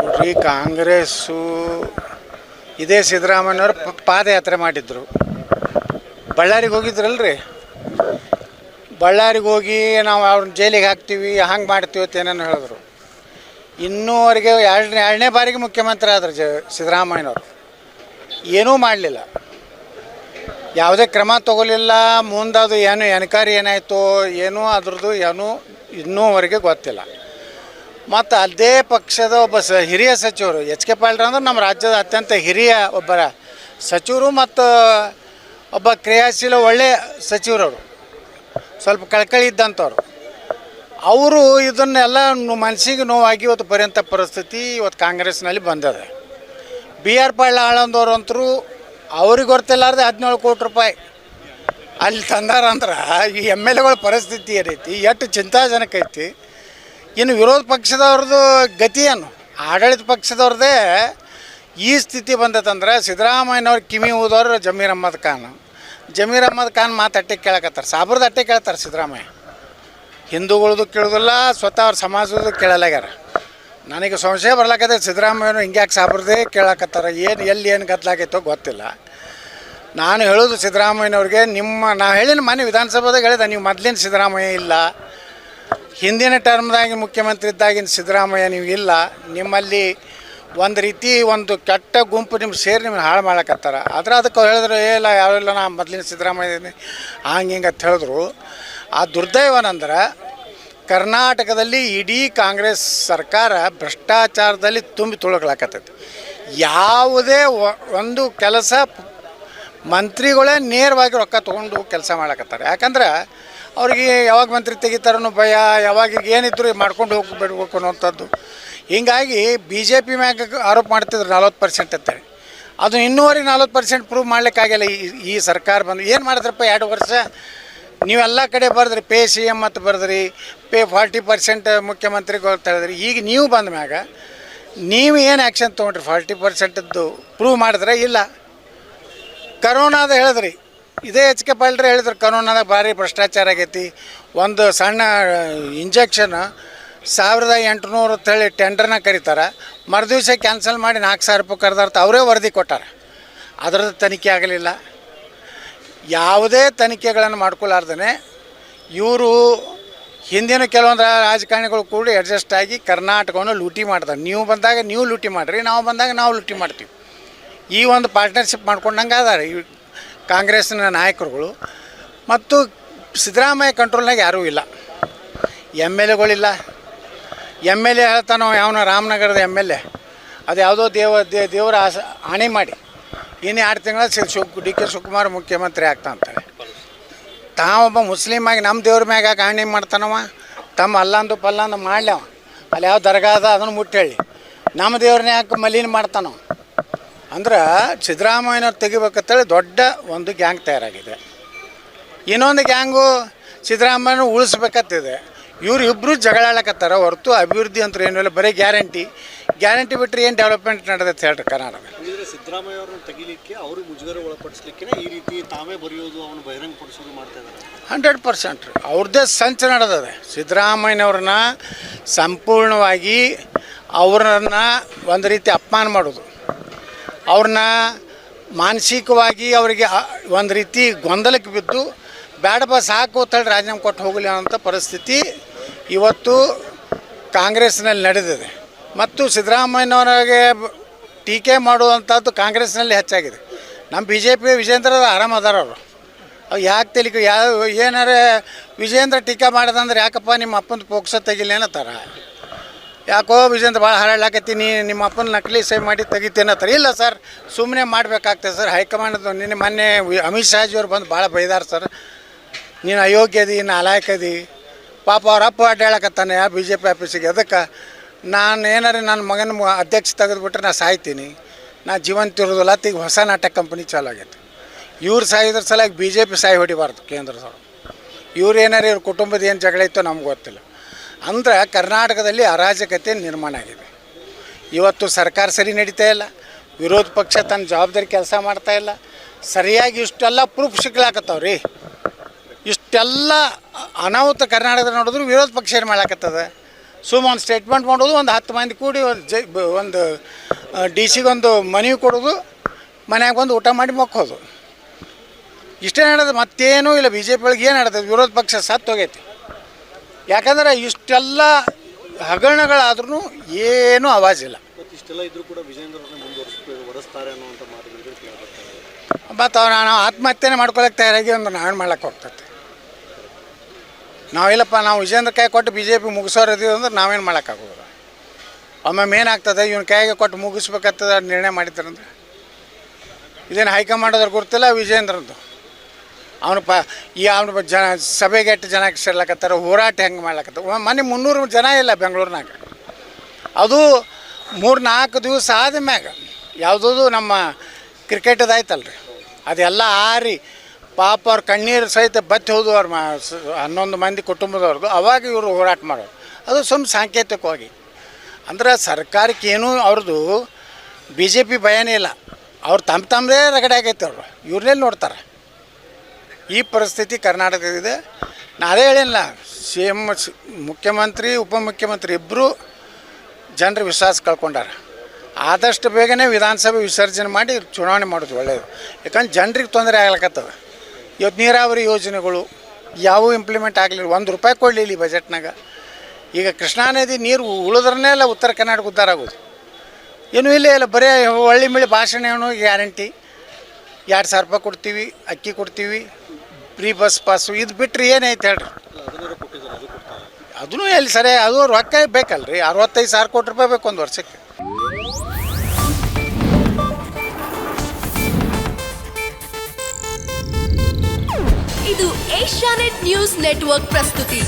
ನೋಡ್ರಿ ಕಾಂಗ್ರೆಸ್ಸು, ಇದೇ ಸಿದ್ದರಾಮಯ್ಯವ್ರು ಪಾದಯಾತ್ರೆ ಮಾಡಿದ್ರು. ಬಳ್ಳಾರಿಗೆ ಹೋಗಿದ್ರಲ್ರಿ? ಬಳ್ಳಾರಿಗೆ ಹೋಗಿ ನಾವು ಅವ್ರನ್ನ ಜೈಲಿಗೆ ಹಾಕ್ತೀವಿ, ಹಂಗೆ ಮಾಡ್ತೀವಿ ಅಂತ ಏನೇನು ಹೇಳಿದ್ರು. ಇನ್ನೂವರೆಗೆ, ಎರಡನೇ ಎರಡನೇ ಬಾರಿಗೆ ಮುಖ್ಯಮಂತ್ರಿ ಆದ್ರು ಜ, ಸಿದ್ದರಾಮಯ್ಯನವರು. ಏನೂ ಮಾಡಲಿಲ್ಲ. ಯಾವುದೇ ಕ್ರಮ ತಗೋಲಿಲ್ಲ ಮುಂದದು ಏನು ಎನ್ಕ್ವೈರಿ ಏನಾಯಿತು, ಏನೂ ಅದ್ರದ್ದು ಏನೂ ಇನ್ನೂವರೆಗೆ ಗೊತ್ತಿಲ್ಲ. ಮತ್ತು ಅದೇ ಪಕ್ಷದ ಒಬ್ಬ ಸ ಹಿರಿಯ ಸಚಿವರು ಎಚ್ ಕೆ ಪಾಲ್ರ ಅಂದ್ರೆ ನಮ್ಮ ರಾಜ್ಯದ ಅತ್ಯಂತ ಹಿರಿಯ ಒಬ್ಬರ ಸಚಿವರು ಮತ್ತು ಒಬ್ಬ ಕ್ರಿಯಾಶೀಲ ಒಳ್ಳೆಯ ಸಚಿವರವರು. ಸ್ವಲ್ಪ ಕಳ್ಕಳಿ ಇದ್ದಂಥವ್ರು ಅವರು ಇದನ್ನೆಲ್ಲ ಮನಸ್ಸಿಗೆ ನೋವಾಗಿ ಇವತ್ತು ಪರ್ಯಂತ ಪರಿಸ್ಥಿತಿ ಇವತ್ತು ಕಾಂಗ್ರೆಸ್ನಲ್ಲಿ ಬಂದಿದೆ. ಬಿ ಆರ್ ಪಾಳ್ಯ ಆಳಂದವ್ರು ಅಂತರೂ ಅವ್ರಿಗೆ ಗೊತ್ತಿಲ್ಲಾರ್ದೆ ಹದಿನೇಳು ಕೋಟಿ ರೂಪಾಯಿ. ಅಲ್ಲಿ ತಂದಾರಂದ್ರೆ ಈ ಎಂ ಎಲ್ ಎಗಳ ಪರಿಸ್ಥಿತಿ ಏನೈತಿ? ಎಷ್ಟು ಚಿಂತಾಜನಕ ಐತಿ ಇನ್ನು ವಿರೋಧ ಪಕ್ಷದವ್ರದ್ದು ಗತಿ ಏನು? ಆಡಳಿತ ಪಕ್ಷದವ್ರದ್ದೇ ಈ ಸ್ಥಿತಿ ಬಂದತಂದ್ರೆ ಸಿದ್ದರಾಮಯ್ಯನವ್ರ ಕಿಮಿ ಊದವ್ರು ಜಮೀರ್ ಅಹ್ಮದ್ ಖಾನ್. ಜಮೀರ್ ಅಹ್ಮದ್ ಖಾನ್ ಮಾತು ಅಟ್ಟೆ ಕೇಳಕತ್ತಾರೆ. ಸಾಬ್ರದ ಅಟ್ಟೆ ಕೇಳ್ತಾರೆ ಸಿದ್ದರಾಮಯ್ಯ. ಹಿಂದೂಗಳದು ಕೇಳೋದಿಲ್ಲ, ಸ್ವತಃ ಅವ್ರ ಸಮಾಜದ್ದು ಕೇಳಲಾಗ್ಯಾರ. ನನಗೆ ಸಂಶಯ ಬರ್ಲಾಕತ್ತೆ ಸಿದ್ದರಾಮಯ್ಯನು ಹಿಂಗ್ಯಾಕೆ ಸಾಬ್ರದೇ ಕೇಳಕತ್ತಾರ? ಏನು, ಎಲ್ಲಿ ಏನು ಗದ್ದಲಾಗೈತೋ ಗೊತ್ತಿಲ್ಲ. ನಾನು ಹೇಳೋದು ಸಿದ್ದರಾಮಯ್ಯನವ್ರಿಗೆ, ನಿಮ್ಮ, ನಾ ಹೇಳಿನ ಮನೆ ವಿಧಾನಸಭಾದಾಗ ಹೇಳಿದೆ, ನೀವು ಮೊದಲಿನ ಸಿದ್ದರಾಮಯ್ಯ ಇಲ್ಲ. ಹಿಂದಿನ ಟರ್ಮ್ದಾಗಿ ಮುಖ್ಯಮಂತ್ರಿ ಇದ್ದಾಗಿನ ಸಿದ್ದರಾಮಯ್ಯ ನೀವು ಇಲ್ಲ, ನಿಮ್ಮಲ್ಲಿ ಒಂದು ರೀತಿ ಒಂದು ಕೆಟ್ಟ ಗುಂಪು ನಿಮ್ಮ ಸೇರಿ ನಿಮ್ಮನ್ನ ಹಾಳು ಮಾಡಕತ್ತಾರ. ಆದ್ರೆ ಅದಕ್ಕೆ ಹೇಳಿದ್ರು, ಏ ಇಲ್ಲ ಯಾವಿಲ್ಲ ನಾ ಮೊದಲಿನ ಸಿದ್ದರಾಮಯ್ಯ ಹಂಗೆ ಹಿಂಗೆ ಅಂತ ಹೇಳಿದ್ರು. ಆ ದುರ್ದೈವನಂದ್ರೆ ಕರ್ನಾಟಕದಲ್ಲಿ ಇಡೀ ಕಾಂಗ್ರೆಸ್ ಸರ್ಕಾರ ಭ್ರಷ್ಟಾಚಾರದಲ್ಲಿ ತುಂಬಿ ತುಳುಕಲಾಕತ್ತೈತಿ. ಯಾವುದೇ ಒಂದು ಕೆಲಸ ಮಂತ್ರಿಗಳೇ ನೇರವಾಗಿ ರೊಕ್ಕ ತೊಗೊಂಡು ಕೆಲಸ ಮಾಡಕತ್ತಾರೆ. ಯಾಕಂದ್ರೆ ಅವ್ರಿಗೆ ಯಾವಾಗ ಮಂತ್ರಿ ತೆಗಿತಾರೋ ಭಯ, ಯಾವಾಗ ಏನಿದ್ರು ಮಾಡ್ಕೊಂಡು ಹೋಗಿ ಬಿಡ್ಬೇಕು ಅನ್ನೋಂಥದ್ದು ಹೀಗಾಗಿ ಬಿ ಜೆ ಪಿ ಮ್ಯಾಗ ಆರೋಪ ಮಾಡ್ತಿದ್ರು ನಲ್ವತ್ತು ಪರ್ಸೆಂಟ್ ಅಂತೇಳಿ ಅದು ಇನ್ನೂವರೆಗೆ ನಲ್ವತ್ತು ಪರ್ಸೆಂಟ್ ಪ್ರೂವ್ ಮಾಡ್ಲಿಕ್ಕಾಗಿಲ್ಲ ಈ ಈ ಸರ್ಕಾರ ಬಂದು. ಏನು ಮಾಡಿದ್ರಪ್ಪ ಎರಡು ವರ್ಷ? ನೀವೆಲ್ಲ ಕಡೆ ಬರೆದ್ರಿ, ಪೇ ಸಿ ಎಂ ಮತ್ತು ಬರೆದ್ರಿ, ಪೇ ಫಾರ್ಟಿ ಪರ್ಸೆಂಟ್ ಮುಖ್ಯಮಂತ್ರಿಗಳು ಹೇಳಿದ್ರಿ. ಈಗ ನೀವು ಬಂದ ಮ್ಯಾಗ ನೀವು ಏನು ಆ್ಯಕ್ಷನ್ ತೊಗೊಂಡ್ರಿ? ಫಾರ್ಟಿ ಪರ್ಸೆಂಟದ್ದು ಪ್ರೂವ್ ಮಾಡಿದ್ರೆ ಇಲ್ಲ. ಕರೋನಾದ ಹೇಳಿದ್ರಿ. ಇದೇ ಎಚ್ ಕೆ ಪಾಲ್ರೆ ಹೇಳಿದ್ರು ಕಾನೂನಾಗ ಭಾರಿ ಭ್ರಷ್ಟಾಚಾರ ಆಗೈತಿ. ಒಂದು ಸಣ್ಣ ಇಂಜೆಕ್ಷನ್ ಸಾವಿರದ ಎಂಟುನೂರು ಅಂತೇಳಿ ಟೆಂಡರ್ನ ಕರೀತಾರೆ. ಮರುದಿವ್ಸ ಕ್ಯಾನ್ಸಲ್ ಮಾಡಿ ನಾಲ್ಕು ಸಾವಿರ ರೂಪಾಯಿ ಕರೆದಾರ್ತ ಅವರೇ ವರದಿ ಕೊಟ್ಟಾರೆ. ಅದರದ್ದು ತನಿಖೆ ಆಗಲಿಲ್ಲ. ಯಾವುದೇ ತನಿಖೆಗಳನ್ನು ಮಾಡ್ಕೊಲಾರ್ದೇ ಇವರು ಹಿಂದಿನ ಕೆಲವೊಂದು ರಾಜಕಾರಣಿಗಳು ಕೂಡ ಅಡ್ಜಸ್ಟ್ ಆಗಿ ಕರ್ನಾಟಕವನ್ನು ಲೂಟಿ ಮಾಡ್ತಾರೆ ನೀವು ಬಂದಾಗ ನೀವು ಲೂಟಿ ಮಾಡಿರಿ, ನಾವು ಬಂದಾಗ ನಾವು ಲೂಟಿ ಮಾಡ್ತೀವಿ. ಈ ಒಂದು ಪಾರ್ಟ್ನರ್ಶಿಪ್ ಮಾಡ್ಕೊಂಡಂಗೆ ಅದಾರೆ ಕಾಂಗ್ರೆಸ್ನ ನಾಯಕರುಗಳು ಮತ್ತು ಸಿದ್ದರಾಮಯ್ಯ ಕಂಟ್ರೋಲ್ನಾಗ ಯಾರೂ ಇಲ್ಲ. ಎಂ ಎಲ್ ಎಗಳಿಲ್ಲ. ಎಂ ಎಲ್ ಎ ಹೇಳ್ತಾನೋ ಯಾವನ ರಾಮನಗರದ ಎಂ ಎಲ್ ಎ. ಅದು ಯಾವುದೋ ದೇವ ದೇವರ ಆಸ, ಆಣೆ ಮಾಡಿ. ಇನ್ನು ಎರಡು ತಿಂಗಳ ಶಿವ್, ಡಿ ಕೆ ಶಿವಕುಮಾರ್ ಮುಖ್ಯಮಂತ್ರಿ ಆಗ್ತಾ ಅಂತಾರೆ. ತಾವೊಬ್ಬ ಮುಸ್ಲಿಮ್ ಆಗಿ ನಮ್ಮ ದೇವ್ರ ಮ್ಯಾಗ ಹಾನಿ ಮಾಡ್ತಾನವ? ತಮ್ಮ ಅಲ್ಲಂದು ಪಲ್ಲಂದು ಮಾಡ್ಲವ ಅಲ್ಲಿ ಯಾವ ದರ್ಗಾ ಅದ ಅದನ್ನು ಮುಟ್ಟೇಳಿ ನಮ್ಮ ದೇವ್ರನ್ನ ಯಾಕೆ ಮಲೀನ ಮಾಡ್ತಾನವ? ಅಂದ್ರೆ ಸಿದ್ದರಾಮಯ್ಯನವ್ರು ತೆಗಿಬೇಕಂತೇಳಿ ದೊಡ್ಡ ಒಂದು ಗ್ಯಾಂಗ್ ತಯಾರಾಗಿದೆ. ಇನ್ನೊಂದು ಗ್ಯಾಂಗು ಸಿದ್ದರಾಮಯ್ಯನ ಉಳಿಸ್ಬೇಕತ್ತಿದೆ ಇವ್ರು ಇಬ್ಬರು ಜಗಳಾಡಕತ್ತಾರ ಹೊರತು ಅಭಿವೃದ್ಧಿ ಅಂತ ಏನು ಇಲ್ಲ ಬರೀ ಗ್ಯಾರಂಟಿ. ಗ್ಯಾರಂಟಿ ಬಿಟ್ಟರೆ ಏನು ಡೆವಲಪ್ಮೆಂಟ್ ನಡೆದೈತೆ ಹೇಳ್ರಿ ಕರ್ನಾಟಕ. ಸಿದ್ದರಾಮಯ್ಯ ಅವ್ರನ್ನ ತೆಗಿಲಿಕ್ಕೆ ಅವ್ರಿಗೆ ಮುಜುಗರ ಒಳಪಡಿಸ್ಲಿಕ್ಕೆ ಈ ರೀತಿ ತಾವೇ ಬರೆಯೋದು ಅವನು ಬಹಿರಂಗಪಡಿಸೋದು ಮಾಡ್ತಾ ಇದ್ದಾರೆ ಹಂಡ್ರೆಡ್ ಪರ್ಸೆಂಟ್ ರೀ. ಅವ್ರದ್ದೇ ಸಂಚು ನಡೆದದೆ. ಸಿದ್ದರಾಮಯ್ಯನವ್ರನ್ನ ಸಂಪೂರ್ಣವಾಗಿ ಅವ್ರನ್ನ ಒಂದು ರೀತಿ ಅಪಮಾನ ಮಾಡೋದು. ಅವ್ರನ್ನ ಮಾನಸಿಕವಾಗಿ ಅವರಿಗೆ ಒಂದು ರೀತಿ ಗೊಂದಲಕ್ಕೆ ಬಿದ್ದು ಬೇಡಪ್ಪ ಸಾಕು ತಳ್ಳಿ ರಾಜೀನಾಮೆ ಕೊಟ್ಟು ಹೋಗಲಿ ಅನ್ನೋಂಥ ಪರಿಸ್ಥಿತಿ ಇವತ್ತು ಕಾಂಗ್ರೆಸ್ನಲ್ಲಿ ನಡೆದಿದೆ. ಮತ್ತು ಸಿದ್ದರಾಮಯ್ಯನವರಿಗೆ ಟೀಕೆ ಮಾಡುವಂಥದ್ದು ಕಾಂಗ್ರೆಸ್ನಲ್ಲಿ ಹೆಚ್ಚಾಗಿದೆ. ನಮ್ಮ ಬಿ ಜೆ ಪಿ ವಿಜೇಂದ್ರ ಆರಾಮ ಅದಾರ ಅವರು. ಅವು ಯಾಕೆ ತಿಳಿಕೆ ಯಾವ ಏನಾರ ವಿಜೇಂದ್ರ ಟೀಕೆ ಮಾಡಿದಂದ್ರೆ ಯಾಕಪ್ಪ ನಿಮ್ಮ ಅಪ್ಪನ ಪೋಕ್ಸ ತೆಗಿಲ್ಲ ಅನ್ನತ್ತಾರ? ಯಾಕೋ ವಿಜೇಂದ್ರ ಭಾಳ ಹಾರಾಡ್ಲಾಕತ್ತೀನಿ ನಿಮ್ಮ ಅಪ್ಪನ ನಕಲಿ ಸೈ ಮಾಡಿ ತೆಗಿತೇನತ್ತಾರೆ ಇಲ್ಲ ಸರ್ ಸುಮ್ಮನೆ ಮಾಡಬೇಕಾಗ್ತದೆ ಸರ್. ಹೈಕಮಾಂಡ್ ನಿನ್ನೆ ಮೊನ್ನೆ ಅಮಿತ್ ಶಾಜಿಯವ್ರು ಬಂದು ಭಾಳ ಬೈದಾರ ಸರ್. ನೀನು ಅಯೋಗ್ಯದಿ ನಾಲಾಯಕದಿ ಪಾಪ ಅವ್ರ ಅಪ್ಪ ಅಡ್ಡಾಳಕತ್ತಾನೆ ಬಿ ಜೆ ಪಿ ಆಫೀಸಿಗೆ. ಅದಕ್ಕೆ ನಾನು ಏನಾರ ನನ್ನ ಮಗನ ಅಧ್ಯಕ್ಷ ತೆಗೆದುಬಿಟ್ರೆ ನಾ ಸಾಯ್ತೀನಿ. ನಾ ಜೀವಂತ ಇರೋದಿಲ್ಲ ಈಗ ಹೊಸ ನಾಟಕ ಕಂಪ್ನಿ ಚಾಲು ಆಗೈತೆ ಇವ್ರು ಸಾಯಿದ್ರ ಸಲಾಗಿ ಬಿ ಜೆ ಪಿ ಸಾಯಿ ಹೊಡಿಬಾರ್ದು ಕೇಂದ್ರದವ್ರು ಇವ್ರು ಏನಾರು ಇವ್ರ ಕುಟುಂಬದ ಏನು ಜಗಳ ಇತ್ತೋ ನಮ್ಗೆ ಗೊತ್ತಿಲ್ಲ. ಅಂದ್ರೆ ಕರ್ನಾಟಕದಲ್ಲಿ ಅರಾಜಕತೆ ನಿರ್ಮಾಣ ಆಗಿದೆ. ಇವತ್ತು ಸರ್ಕಾರ ಸರಿ ನಡೀತಾ ಇಲ್ಲ. ವಿರೋಧ ಪಕ್ಷ ತನ್ನ ಜವಾಬ್ದಾರಿ ಕೆಲಸ ಮಾಡ್ತಾ ಇಲ್ಲ. ಸರಿಯಾಗಿ ಇಷ್ಟೆಲ್ಲ ಪ್ರೂಫ್ ಸಿಗ್ಲಾಕತ್ತಾವ್ರಿ. ಇಷ್ಟೆಲ್ಲ ಅನಾಹುತ ಕರ್ನಾಟಕದ ನೋಡಿದ್ರು ವಿರೋಧ ಪಕ್ಷ ಏನು ಮಾಡಾಕತ್ತದ ಸುಮ್ಮ ಒಂದು ಸ್ಟೇಟ್ಮೆಂಟ್ ಮಾಡೋದು ಒಂದು ಹತ್ತು ಮಂದಿ ಕೂಡಿ ಒಂದು ಜೈ ಒಂದು ಡಿ ಸಿಗೊಂದು ಮನವಿ ಕೊಡೋದು, ಮನ್ಯಾಗ ಬಂದು ಊಟ ಮಾಡಿ ಮಕ್ಕೋದು. ಇಷ್ಟೇ ನಡೆದ ಮತ್ತೇನೂ ಇಲ್ಲ. ಬಿ ಜೆ ಪಿ ಒಳಗೆ ಏನು ನಡೆದ ವಿರೋಧ ಪಕ್ಷ ಸತ್ತು ಹೋಗೈತಿ ಯಾಕಂದ್ರೆ ಇಷ್ಟೆಲ್ಲ ಹಗರಣಗಳಾದ್ರೂ ಏನೂ ಮತ್ತು ಇಷ್ಟೆಲ್ಲ ಇದ್ರೂ ಕೂಡ ವಿಜೇಂದ್ರ ಅನ್ನುವಂಥ ಮಾತುಗಳು ಮತ್ತು ನಾನು ಆತ್ಮಹತ್ಯೆನೇ ಮಾಡ್ಕೊಳಕ್ಕೆ ತಯಾರಾಗಿ ಒಂದು ನಾವೇನು ಮಾಡ್ಲಿಕ್ಕೆ ಹೋಗ್ತೈತೆ. ನಾವಿಲ್ಲಪ್ಪ ನಾವು ವಿಜೇಂದ್ರ ಕೈ ಕೊಟ್ಟು ಬಿ ಜೆ ಪಿ ಮುಗಿಸೋರು ಇದೀವಿ ಅಂದ್ರೆ ನಾವೇನು ಮಾಡೋಕ್ಕಾಗೋದು ಒಮ್ಮೊಮ್ಮೆ ಏನಾಗ್ತದೆ ಇವನ ಕೈಗೆ ಕೊಟ್ಟು ಮುಗಿಸ್ಬೇಕಾಗ್ತದ ನಿರ್ಣಯ ಮಾಡಿದ್ದಾರಂದ್ರೆ? ಇದೇನು ಹೈಕಮಾಂಡದವ್ರು ಗೊತ್ತಿಲ್ಲ ವಿಜೇಂದ್ರದ್ದು ಅವನು ಪ ಈ ಅವನು ಜನ ಸಭೆಗೆ ಎಷ್ಟು ಜನ ಸೇರ್ಲಕತ್ತಾರ, ಹೋರಾಟ ಹೆಂಗೆ ಮಾಡ್ಲಕತ್ತಾರ. ಮನೆ ಮುನ್ನೂರು ಜನ ಇಲ್ಲ ಬೆಂಗಳೂರಿನಾಗ. ಅದು ಮೂರು ನಾಲ್ಕು ದಿವಸ ಆದ ಮ್ಯಾಗ. ಯಾವುದೂ ನಮ್ಮ ಕ್ರಿಕೆಟದು ಆಯ್ತಲ್ರಿ. ಅದೆಲ್ಲ ಆರಿ ಪಾಪ ಅವ್ರ ಕಣ್ಣೀರು ಸಹಿತ ಬತ್ತಿ ಹೋದು ಅವ್ರ ಮ ಹನ್ನೊಂದು ಮಂದಿ ಕುಟುಂಬದವ್ರದ್ದು ಅವಾಗ ಇವರು ಹೋರಾಟ ಮಾಡೋರು. ಅದು ಸುಮ್ಮ ಸಾಂಕೇತಿಕವಾಗಿ. ಅಂದ್ರೆ ಸರ್ಕಾರಕ್ಕೆ ಏನೂ ಅವ್ರದ್ದು ಬಿ ಜೆ ಪಿ ಭಯನೇ ಇಲ್ಲ. ಅವ್ರು ತಮ್ಮ ತಮ್ಮದೇ ರಗಡೆ ಆಗೈತೆ ಅವರು. ಇವ್ರನ್ನೆಲ್ಲಿ ನೋಡ್ತಾರೆ. ಈ ಪರಿಸ್ಥಿತಿ ಕರ್ನಾಟಕದಿದೆ ನಾ ಅದೇ ಹೇಳಿಲ್ಲ ಸಿ ಎಂ ಮುಖ್ಯಮಂತ್ರಿ, ಉಪಮುಖ್ಯಮಂತ್ರಿ ಇಬ್ಬರು ಜನರ ವಿಶ್ವಾಸ ಕಳ್ಕೊಂಡಾರ. ಆದಷ್ಟು ಬೇಗನೆ ವಿಧಾನಸಭೆ ವಿಸರ್ಜನೆ ಮಾಡಿ ಚುನಾವಣೆ ಮಾಡೋದು ಒಳ್ಳೆಯದು ಯಾಕಂದ್ರೆ ಜನರಿಗೆ ತೊಂದರೆ ಆಗ್ಲಕತ್ತದ. ಇವತ್ತು ನೀರಾವರಿ ಯೋಜನೆಗಳು ಯಾವೂ ಇಂಪ್ಲಿಮೆಂಟ್ ಆಗಲಿಲ್ಲ. ಒಂದು ರೂಪಾಯಿ ಕೊಡಲಿಲ್ಲ ಈ ಬಜೆಟ್ನಾಗ ಈಗ ಕೃಷ್ಣಾ ನದಿ ನೀರು ಉಳಿದ್ರನ್ನೇ ಇಲ್ಲ ಉತ್ತರ ಕರ್ನಾಟಕ ಉದ್ಧಾರ ಆಗೋದು. ಏನೂ ಇಲ್ಲ ಇಲ್ಲ ಬರೀ ಒಳ್ಳೆ ಮಿಳಿ ಭಾಷಣ ಏನು ಗ್ಯಾರಂಟಿ. ಎರಡು ಸಾವಿರ ರೂಪಾಯಿ ಕೊಡ್ತೀವಿ, ಅಕ್ಕಿ ಕೊಡ್ತೀವಿ. ಫ್ರೀ ಬಸ್ ಪಾಸು, ಇದು ಬಿಟ್ಟರೆ ಏನೈತೆ ಹೇಳ್ರಿ? ಅದೂ ಎಲ್ಲಿ ಸರಿ, ಅದು ರೊಕ್ಕ ಬೇಕಲ್ರಿ, ಅರವತ್ತೈದು ಸಾವಿರ ಕೋಟಿ ರೂಪಾಯಿ ಬೇಕು ಒಂದು ವರ್ಷಕ್ಕೆ. ಇದು ಏಷ್ಯಾನೆಟ್ ನ್ಯೂಸ್ ನೆಟ್ವರ್ಕ್ ಪ್ರಸ್ತುತಿ.